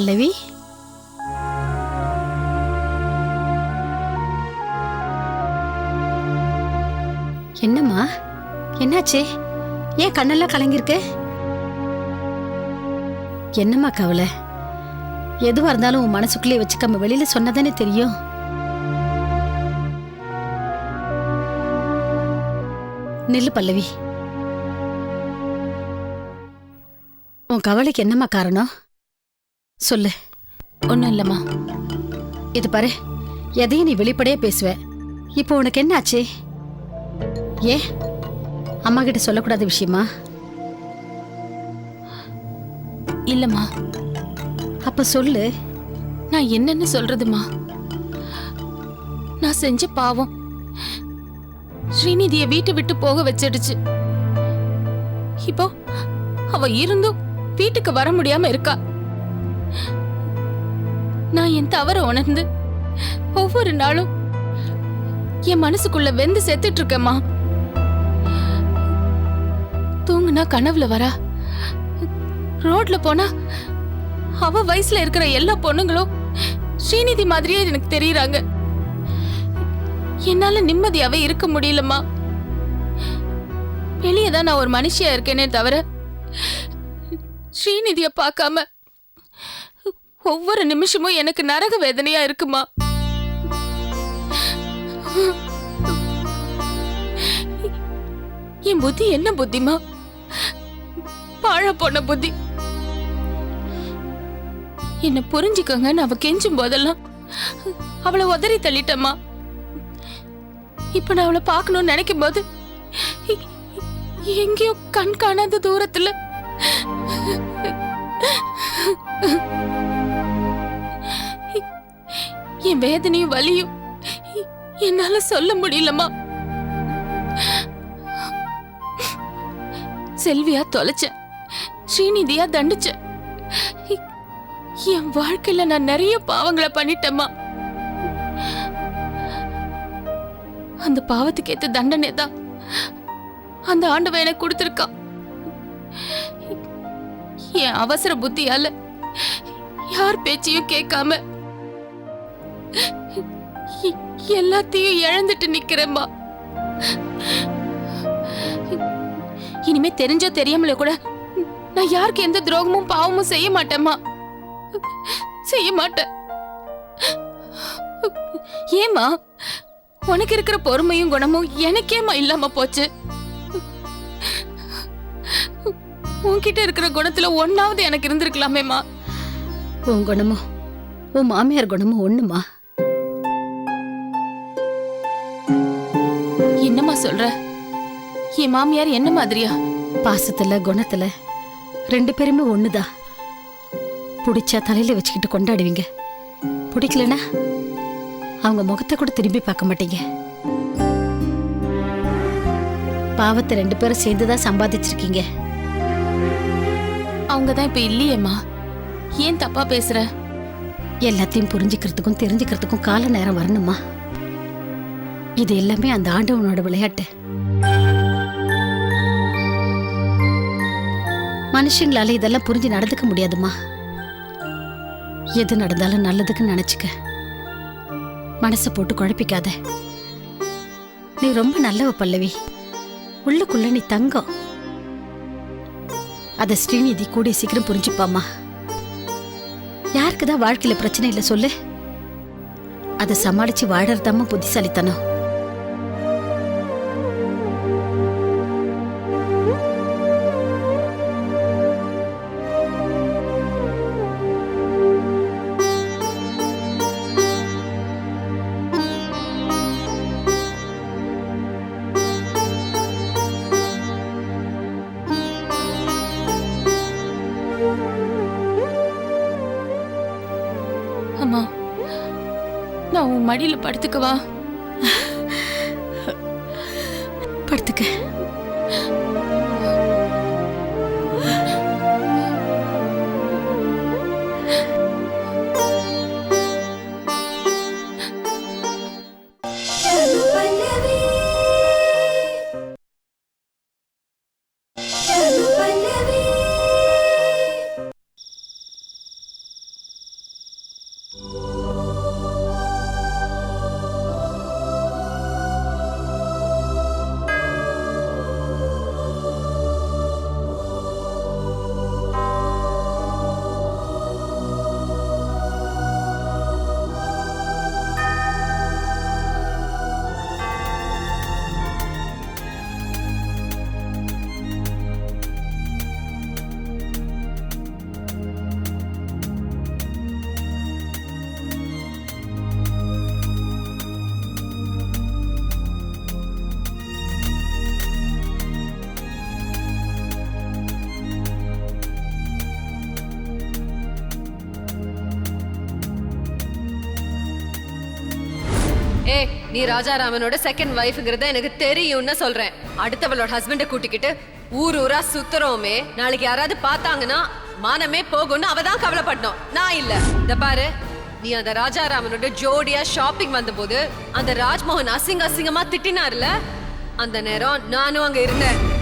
பல்லவி. என்னம்மா? என்னாச்சு? ஏன் கண்ணெல்லாம் கலங்கிருக்கு என்னம்மா கவலை? எதுவா இருந்தாலும் உன் மனசுக்குள்ளே வச்சுக்காம வெளியில சொன்னதானே தெரியும். நெல்லு பல்லவி. உன் கவலைக்கு என்னம்மா காரணம்? சொல்லு. ஒன்றும் இல்லைம்மா. இது பாரு எதையும் நீ வெளிப்படையே பேசுவ. இப்போ உனக்கு என்ன ஆச்சு ஏ அம்மா கிட்ட சொல்லக்கூடாத விஷயமா? இல்லைம்மா. அப்ப சொல்லு. நான் என்னன்னு சொல்றதுமா? நான் செஞ்ச பாவம். ஸ்ரீநிதிய வீட்டை விட்டு போக வச்சிடுச்சு. இப்போ அவ இருந்தும் வீட்டுக்கு வர முடியாம இருக்கா? நான் என் தவறு உணர்ந்து ஒவ்வொரு நாளும் என் மனசுக்குள்ள வெந்து செத்துட்டு இருக்கேம்மா தூங்குனா கனவுல வரா. ரோட்ல போனா அவ வயசுல இருக்கிற எல்லா பொண்ணுங்களும் ஸ்ரீநிதி மாதிரியே எனக்கு தெரியறாங்க. என்னால நிம்மதியாவே இருக்க முடியலம்மா. வெளியே தான் நான் ஒரு மனுஷியா இருக்கேனே தவிர ஸ்ரீநிதிய பார்க்காம ஒவ்வொரு நிமிஷமும் எனக்கு நரக வேதனையா இருக்குமா? என் புத்தி என்ன புத்திமா? பாழ போன புத்தி. என்ன புரிஞ்சுக்கோங்கன்னு அவ கெஞ்சும் போதெல்லாம் அவளை உதறி தள்ளிட்டம்மா. இப்ப நான் அவளை பார்க்கணும்னு நினைக்கும் போது எங்கேயோ கண் காணாத தூரத்துல என் வேதனையும் வலியும். என்னால சொல்ல முடியலம்மா. செல்வியா தொலைச்சேன் ஸ்ரீநிதியா தண்டிச்சேன் என் வாழ்க்கையில நான் நிறைய பாவங்களை பண்ணிட்டேம்மா. அந்த பாவத்துக்கு ஏத்த தண்டனை தான். அந்த ஆண்டவன் எனக்கு கொடுத்திருக்கான் என் அவசர புத்தியால யார் பேச்சையும் கேட்காம எல்லாத்தையும் இழந்துட்டு நிக்கிறேம்மா. இனிமே தெரிஞ்சோ தெரியாமல கூட நான் யாருக்கு எந்த துரோகமும் பாவமும் செய்ய மாட்டேம்மா. செய்ய மாட்டேன். ஏமா உனக்கு இருக்கிற பொறுமையும் குணமும் எனக்கேமா இல்லாம போச்சு. உன்கிட்ட இருக்கிற குணத்துல ஒன்னாவது எனக்கு இருந்திருக்கலாமேமா உன் குணமும் உன் மாமியார் குணமும் ஒண்ணுமா சொல்ற? என் மாமியார் என்ன மாதிரியா? பாசத்துல குணத்துல ரெண்டு பேருமே ஒண்ணுதான் பிடிச்சா தலையில வச்சுக்கிட்டு கொண்டாடுவீங்க. பிடிக்கலனா அவங்க முகத்தை கூட திரும்பி பார்க்க மாட்டீங்க. பாவத்தை ரெண்டு பேரும் சேர்ந்துதான் சம்பாதிச்சிருக்கீங்க. அவங்க தான் இப்ப இல்லையேம்மா. ஏன் தப்பா பேசுற? எல்லாத்தையும் புரிஞ்சுக்கிறதுக்கும் தெரிஞ்சுக்கிறதுக்கும் கால நேரம் வரணுமா? இது எல்லாமே அந்த ஆண்டவனோட விளையாட்டு. மனுஷங்களால இதெல்லாம் புரிஞ்சு நடந்துக்க முடியாதுமா. எது நடந்தாலும் நல்லதுக்கு நினைச்சுக்க. மனசை போட்டு குழப்பிக்காத. நீ ரொம்ப நல்லவ பல்லவி. உள்ளுக்குள்ள நீ தங்கம். அத ஸ்ரீநிதி கூடிய சீக்கிரம் புரிஞ்சுப்பாமா யாருக்கு தான் வாழ்க்கையில பிரச்சனை இல்லை சொல்லு. அதை சமாளிச்சு வாழறதாம்மா புத்திசாலித்தனம். மடியில படுத்துக்கவா? நீ ராஜாராமனோட செகண்ட் வைஃப்ங்கிறத எனக்கு தெரியும்னு சொல்றேன். அடுத்தவளோட ஹஸ்பண்டை கூட்டிக்கிட்டு ஊர் ஊரா சுத்துறோமே. நாளைக்கு யாராவது பார்த்தாங்கன்னா மானமே போகும்னு அவ தான் கவலைப்படணும். நான் இல்ல. இந்த பாரு நீ அந்த ராஜாராமனோட ஜோடியா ஷாப்பிங் வந்தபோது அந்த ராஜ்மோகன் அசிங்க அசிங்கமா திட்டினார்ல? அந்த நேரம் நானும் அங்க இருந்தேன்.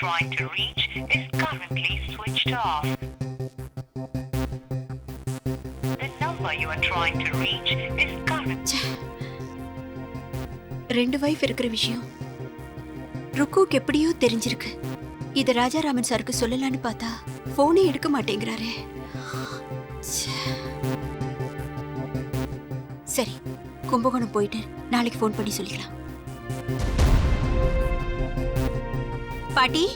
Trying to reach is currently switched off. The number you are trying to reach is currently ரெண்டு வைஃப் இருக்கிற விஷயம். ருக்குக்கு எப்படியோ தெரிஞ்சிருக்கு. இத ராஜாராமன் சாருக்கு சொல்லலான்னு பார்த்தா போனே எடுக்க மாட்டேங்கிறாரு. சரி கும்பகோணம் போயிட்டு நாளைக்கு ஃபோன் பண்ணி சொல்லிக்கலாம். பாட்டி.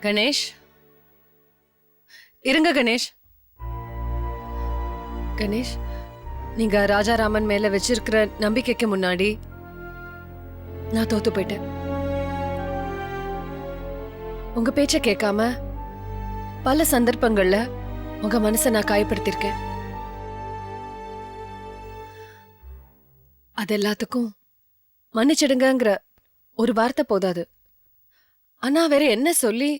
கணேஷ். இருங்க கணேஷ். கணேஷ் நீங்க ராஜாராமன் மேல வச்சிருக்கிற நம்பிக்கைக்கு முன்னாடி நான் தோத்து போயிட்டேன். உங்க பேச்ச கேட்காம பல சந்தர்ப்பங்கள்ல உங்க மனசை நான் காயப்படுத்திருக்கேன் அது எல்லாத்துக்கும் மன்னிச்சிடுங்கங்கிற ஒரு வார்த்தை போதாது. ஆனா வேற என்ன சொல்லி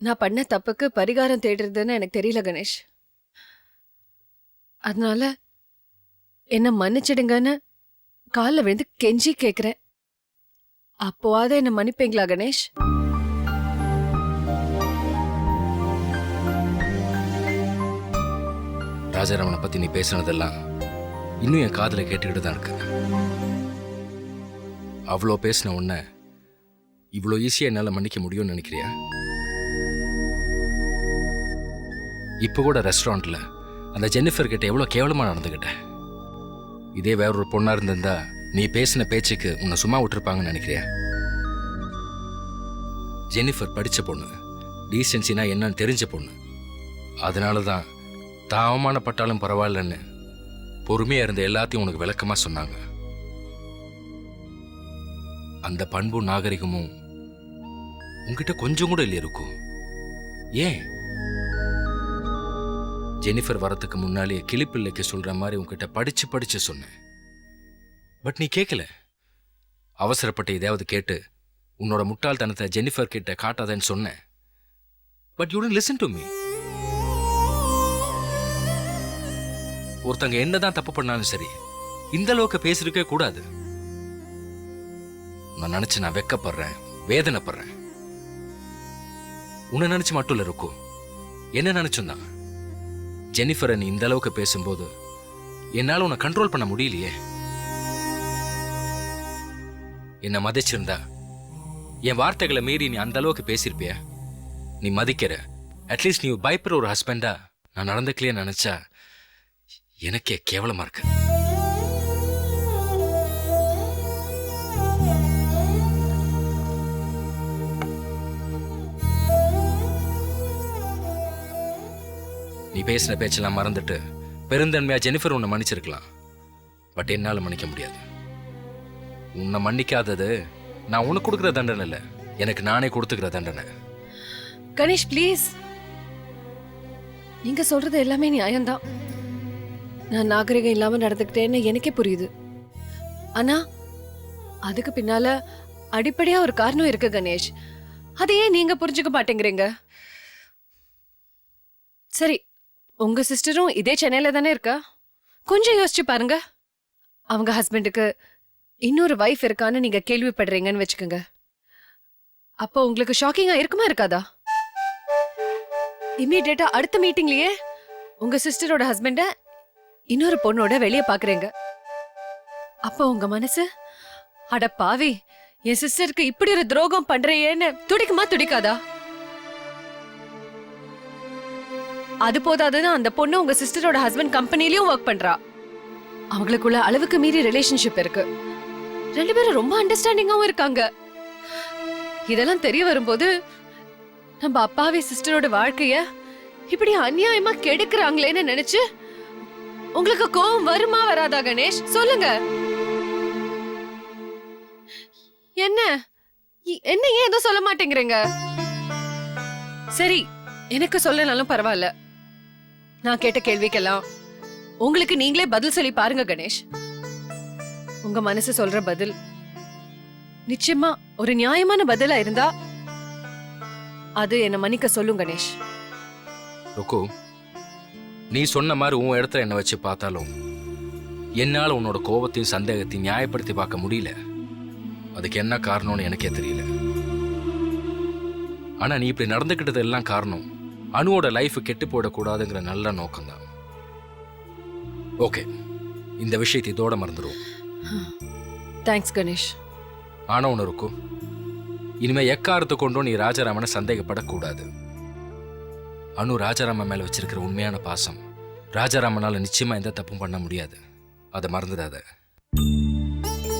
நான் பண்ண தப்புக்கு பரிகாரம் தேடுறதுன்னு எனக்கு தெரியல கணேஷ். அதனால என்ன மன்னிச்சிடுங்கன்னு காலில் விழுந்து கெஞ்சி கேட்குறேன் அப்போவாத என்ன மன்னிப்பீங்களா கணேஷ்? ராஜாராமனை பத்தி நீ பேசுனதெல்லாம் இன்னும் என் காதில் கேட்டுக்கிட்டு தான் இருக்கு. அவ்வளோ பேசின உன்னை இவ்வளோ ஈஸியாக என்னால் மன்னிக்க முடியும்னு நினைக்கிறியா? இப்போ கூட ரெஸ்டாரண்ட்டில் அந்த ஜென்னிஃபர் கிட்ட எவ்வளோ கேவலமாக நடந்துக்கிட்டேன் இதே வேற ஒரு பொண்ணா இருந்திருந்தா நீ பேசின பேச்சுக்கு உன்னை சும்மா விட்டுருப்பாங்கன்னு நினைக்கிறியா? ஜெனிஃபர் படிச்ச பொண்ணு. டீசென்சினா என்னன்னு தெரிஞ்ச பொண்ணு. அதனால தான் தான் அவமானப்பட்டாலும் பரவாயில்லன்னு பொறுமையா இருந்த எல்லாத்தையும் உனக்கு விளக்கமா சொன்னாங்க. அந்த பண்பும் நாகரிகமும் உன்கிட்ட கொஞ்சம் கூட இல்லை இருக்கும்? ஏன்? ஜெனிஃபர் வரத்துக்கு முன்னாலேயே கிளிப்பிள்ளைக்கு சொல்ற மாதிரி உங்ககிட்ட படித்து படிச்சு சொன்னேன். பட் நீ கேட்கல அவசரப்பட்டு எதையாவது கேட்டு உன்னோட முட்டாள்தனத்தை ஜெனிஃபர் கிட்ட காட்டாதேன்னு சொன்னேன். But you listen to me. ஒருத்தங்க என்னதான் தப்பு பண்ணாலும் சரி இந்த அளவுக்கு பேசிருக்கவே கூடாது. நான் நினைச்சு நான் வெக்கப்படுறேன் வேதனைப்படுறேன். உன்னை நினைச்சு மட்டும் இல்லை இருக்கும் என்ன நினைச்சும் தான்? ஜெனிஃபரை நீ இந்த அளவுக்கு பேசும்போது என்னால உன்னை கண்ட்ரோல் பண்ண முடியலையே. என்ன மதிச்சிருந்தா என் வார்த்தைகளை மீறி நீ அந்த அளவுக்கு பேசியிருப்பிய? நீ மதிக்கிற அட்லீஸ்ட் நீ பயப்படுற ஒரு ஹஸ்பண்டா நான் நடந்துக்கலையே நினைச்சா எனக்கே கேவலமா இருக்கு. நீ பேசின பேச்செல்லாம் மறந்துட்டு பெருந்தன்மையா ஜெனிஃபர் உன்னை மன்னிச்சிருக்கலாம். பட் என்னால் மன்னிக்க முடியாது. உன்னை மன்னிக்காதது நான் உனக்கு கொடுக்குற தண்டனை இல்லை. எனக்கு நானே கொடுத்துக்கிற தண்டனை. கணேஷ் ப்ளீஸ். நீங்க சொல்றது எல்லாமே நியாயம்தான். நான் நாகரிகம் இல்லாம நடந்துக்கிட்டேன்னு எனக்கே புரியுது. ஆனா அதுக்கு பின்னால அடிப்படையா ஒரு காரணம் இருக்கு கணேஷ். அதை ஏன் நீங்க புரிஞ்சுக்க மாட்டேங்கிறீங்க. சரி உங்க சிஸ்டரும் இதே சென்னையில தானே இருக்கா? கொஞ்சம் யோசிச்சு பாருங்க. அவங்க ஹஸ்பண்டுக்கு இன்னொரு ஒய்ஃப் இருக்கான்னு நீங்க கேள்விப்படுறீங்கன்னு வச்சுக்கோங்க. அப்போ உங்களுக்கு ஷாக்கிங்கா இருக்குமா இருக்காதா? இமீடியட்டா அடுத்த மீட்டிங்லயே உங்க சிஸ்டரோட ஹஸ்பண்ட இன்னொரு பொண்ணோட வெளியே பாக்குறீங்க. அப்போ உங்க மனசு அட பாவி என் சிஸ்டருக்கு இப்படி ஒரு துரோகம் பண்றியேன்னு துடிக்குமா துடிக்காதா? அது போதாதுன்னு அந்த பொண்ணு உங்க சிஸ்டரோட ஹஸ்பண்ட் கம்பெனிலயும் ஒர்க் பண்றா. அவங்களுக்குள்ள அளவுக்கு மீறி ரிலேஷன்ஷிப் இருக்கு. ரெண்டு பேரும் ரொம்ப அண்டர்ஸ்டாண்டிங்காவும் இருக்காங்க. இதெல்லாம் தெரிய வரும்போது நம்ம அப்பாவே சிஸ்டரோட வாழ்க்கைய இப்படி அநியாயமா கெடுக்கிறாங்களேன்னு நினைச்சு உங்களுக்கு கோபம் வருமா வராதா கணேஷ்? சொல்லுங்க. என்ன? இ- என்ன ஏன் எதுவும் சொல்ல மாட்டேங்கிறீங்க? சரி எனக்கு சொல்லனாலும் பரவாயில்ல. நான் கேட்ட கேள்விக்கெல்லாம் உங்களுக்கு நீங்களே பதில் சொல்லி பாருங்க கணேஷ். உங்க மனசு சொல்ற பதில் நிச்சயமா ஒரு நியாயமான பதிலா இருந்தா அது என்ன மன்னிக்க சொல்லும் கணேஷ். ருக்கு நீ சொன்ன மாதிரி உன் இடத்துல என்னை வச்சு பார்த்தாலும் என்னால் உன்னோட கோபத்தையும் சந்தேகத்தையும் நியாயப்படுத்தி பார்க்க முடியல. அதுக்கு என்ன காரணம்னு எனக்கே தெரியல. ஆனா நீ இப்படி நடந்துக்கிட்டது எல்லாம் காரணம் அணுவோட லைஃப் கெட்டு போயிடக்கூடாதுங்கிற நல்ல நோக்கம்தான். ஓகே இந்த விஷயத்தை இதோட மறந்துடுவோம் தேங்க்ஸ் கணேஷ் ஆனா ஒன்று இருக்கும். இனிமே எக்காரத்தை கொண்டும் நீ ராஜாராமனை சந்தேகப்படக்கூடாது. அனு ராஜாராமன் மேல வச்சிருக்கிற உண்மையான பாசம் ராஜாராமனால நிச்சயமா எந்த தப்பும் பண்ண முடியாது. அதை மறந்துடாத.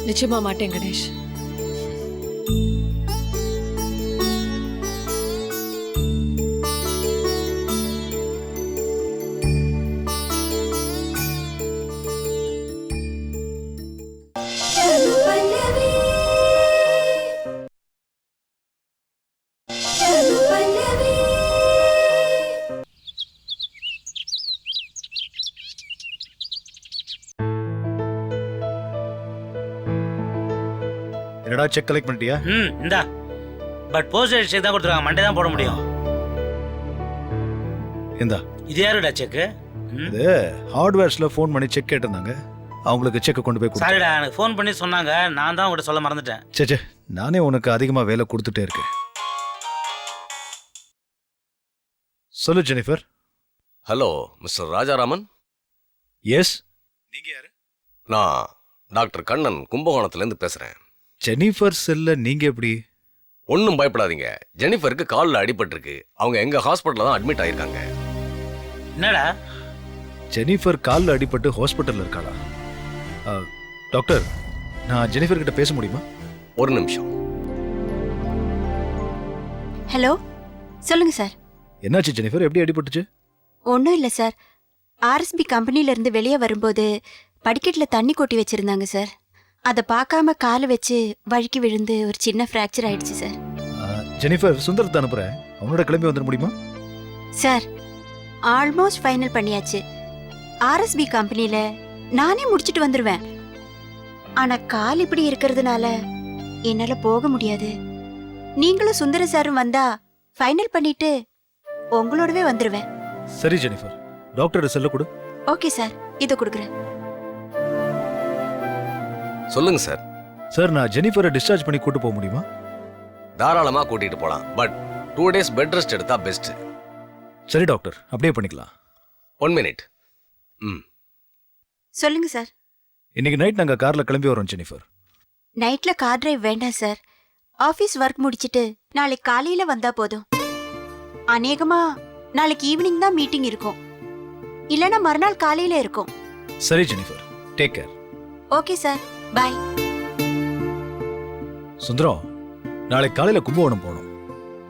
நிச்சயமா மாட்டேன் கணேஷ். செக் கலெக்ட் பண்ணிட்டியா? ம் இந்தா. பட் போஸ்டேஜ் செக் தான் கொடுத்துருக்காங்க. மண்டே தான் போட முடியும். இந்தா. இது யாருடா செக்கு இது ஹார்ட்வேர்ஸ்ல ஃபோன் பண்ணி செக் கேட்டிருந்தாங்க. அவங்களுக்கு செக் கொண்டு போய் சாரிடா எனக்கு ஃபோன் பண்ணி சொன்னாங்க. நான் தான் உங்கள்கிட்ட சொல்ல மறந்துட்டேன். சே சே நானே உனக்கு அதிகமா வேலை கொடுத்துட்டே இருக்கேன். சொல்லு Jennifer. Hello mister Rajaraman. Yes நீங்க யாரு நான் டாக்டர் கண்ணன் கும்பகோணத்துலேருந்து பேசுகிறேன் ஜெனிஃபர் செல்ல நீங்க எப்படி? ஒன்றும் பயப்படாதீங்க. ஜெனிஃபருக்கு காலில் அடிபட்டிருக்கு. அவங்க எங்கள் ஹாஸ்பிட்டலில் தான் அட்மிட் ஆயிருக்காங்க. என்னடா? ஜெனிஃபர் காலில் அடிபட்டு ஹாஸ்பிட்டல்ல இருக்காளா? ஆ, டாக்டர் நான் ஜெனிஃபர் கிட்ட பேச முடியுமா? ஒரு நிமிஷம். ஹலோ சொல்லுங்க சார். என்னாச்சு ஜெனிஃபர்? எப்படி அடிபட்டுச்சு? ஒன்றும் இல்லை சார். ஆர்எஸ்பி கம்பெனிலேருந்து வெளியே வரும்போது படிக்கட்டில் தண்ணி கொட்டி வச்சிருந்தாங்க சார். அதை பார்க்காம காலை வச்சு வழுக்கி விழுந்து ஒரு சின்ன ஃப்ராக்சர் ஆயிடுச்சு சார் ஜெனிஃபர் சுந்தரத்தை அனுப்புறேன். அவனோட கிளம்பி வந்துட முடியுமா? சார் ஆல்மோஸ்ட் ஃபைனல் பண்ணியாச்சு. ஆர்எஸ்பி கம்பெனியில் நானே முடிச்சிட்டு வந்துடுவேன் ஆனால் கால் இப்படி இருக்கிறதுனால என்னால் போக முடியாது. நீங்களும் சுந்தர சாரும் வந்தா ஃபைனல் பண்ணிட்டு உங்களோடவே வந்துடுவேன் சரி ஜெனிஃபர். டாக்டர் செல்ல கொடு. ஓகே சார் இதை கொடுக்குறேன். சொல்லுங்க சார். சார் நான் ஜெனிஃபரை டிஸ்சார்ஜ் பண்ணி கூட்டு போக முடியுமா? தாராளமாக கூட்டிகிட்டு போகலாம் but two days bed rest எடுத்தா பெஸ்ட் சரி டாக்டர். அப்படியே பண்ணிக்கலாம். ஒன் மினிட் ம். சொல்லுங்க சார். இன்னைக்கு நைட் நாங்கள் காரில் கிளம்பி வரோம் ஜெனிஃபர். நைட்ல கார் டிரைவ் வேண்டாம் சார். ஆஃபீஸ் ஒர்க் முடிச்சிட்டு நாளைக்கு காலையில வந்தா போதும். அநேகமா நாளைக்கு ஈவினிங் தான் மீட்டிங் இருக்கும். இல்லைன்னா மறுநாள் காலையில இருக்கும். சரி Jennifer. Take care okay sir. Bye Sundaram நாளைக்கு காலையில் கும்பகோணம் போகணும்.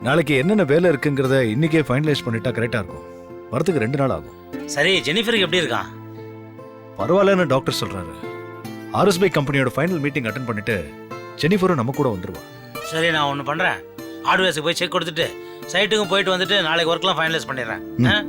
நாளைக்கு என்னென்ன வேலை இருக்குங்கிறத இன்னைக்கே ஃபைனலைஸ் பண்ணிட்டா கரெக்டாக இருக்கும். வரத்துக்கு ரெண்டு நாள் ஆகும். சரி ஜெனிஃபருக்கு எப்படி இருக்கான்? பரவாயில்லன்னு டாக்டர் சொல்றாரு. ஆர்எஸ்பி கம்பெனியோட ஃபைனல் மீட்டிங் அட்டன் பண்ணிட்டு ஜெனிஃபரும் நம்ம கூட வந்துருவா. சரி நான் ஒன்று பண்ணுறேன் ஹார்ட்வேர்ஸுக்கு போய் செக் கொடுத்துட்டு சைட்டுக்கும் போயிட்டு வந்துட்டு நாளைக்கு ஒர்க்லாம் ஃபைனலைஸ் பண்ணிடுறேன். ஆ?